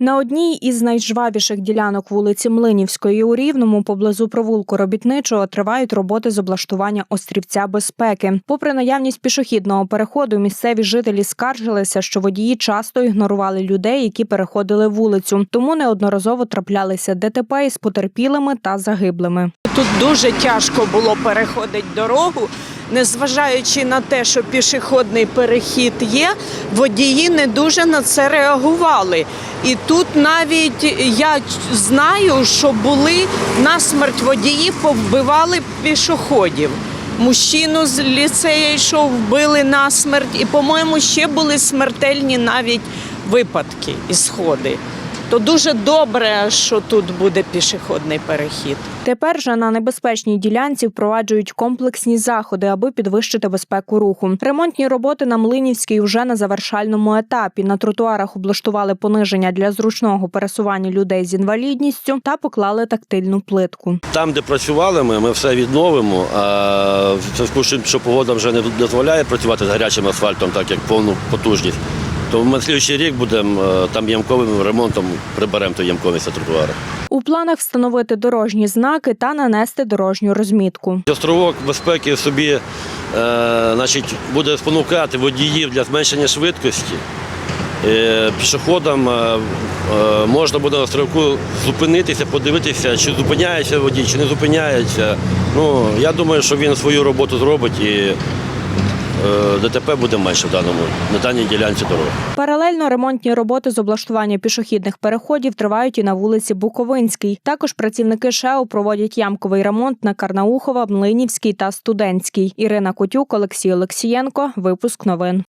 На одній із найжвавіших ділянок вулиці Млинівської у Рівному поблизу провулку робітничого тривають роботи з облаштування острівця безпеки. Попри наявність пішохідного переходу, місцеві жителі скаржилися, що водії часто ігнорували людей, які переходили вулицю, тому неодноразово траплялися ДТП із потерпілими та загиблими. Тут дуже тяжко було переходити дорогу, незважаючи на те, що пішохідний перехід є, водії не дуже на це реагували. І тут навіть я знаю, що були насмерть водії, повбивали пішоходів. Мужчину з ліцею йшов, вбили насмерть, і, по-моєму, ще були смертельні навіть випадки і сходи. То дуже добре, що тут буде пішохідний перехід. Тепер же на небезпечній ділянці впроваджують комплексні заходи, аби підвищити безпеку руху. Ремонтні роботи на Млинівській вже на завершальному етапі. На тротуарах облаштували пониження для зручного пересування людей з інвалідністю та поклали тактильну плитку. Там, де працювали ми, ми все відновимо. А чим, що погода вже не дозволяє працювати з гарячим асфальтом, так як повну потужність, то ми слідчий рік будемо е, там ямковим ремонтом приберемо ту ямковість на тротуарах. У планах встановити дорожні знаки та нанести дорожню розмітку. Островок безпеки собі е, значить, буде спонукати водіїв для зменшення швидкості. Е, Пішоходам е, е, можна буде на островку зупинитися, подивитися, чи зупиняється водій, чи не зупиняється. Ну, я думаю, що він свою роботу зробить і ДТП буде менше в даному, на даній ділянці дороги. Паралельно ремонтні роботи з облаштування пішохідних переходів тривають і на вулиці Буковинській. Також працівники ШЕО проводять ямковий ремонт на Карнаухова, Млинівській та Студентській. Ірина Котюк, Олексій Олексієнко. Випуск новин.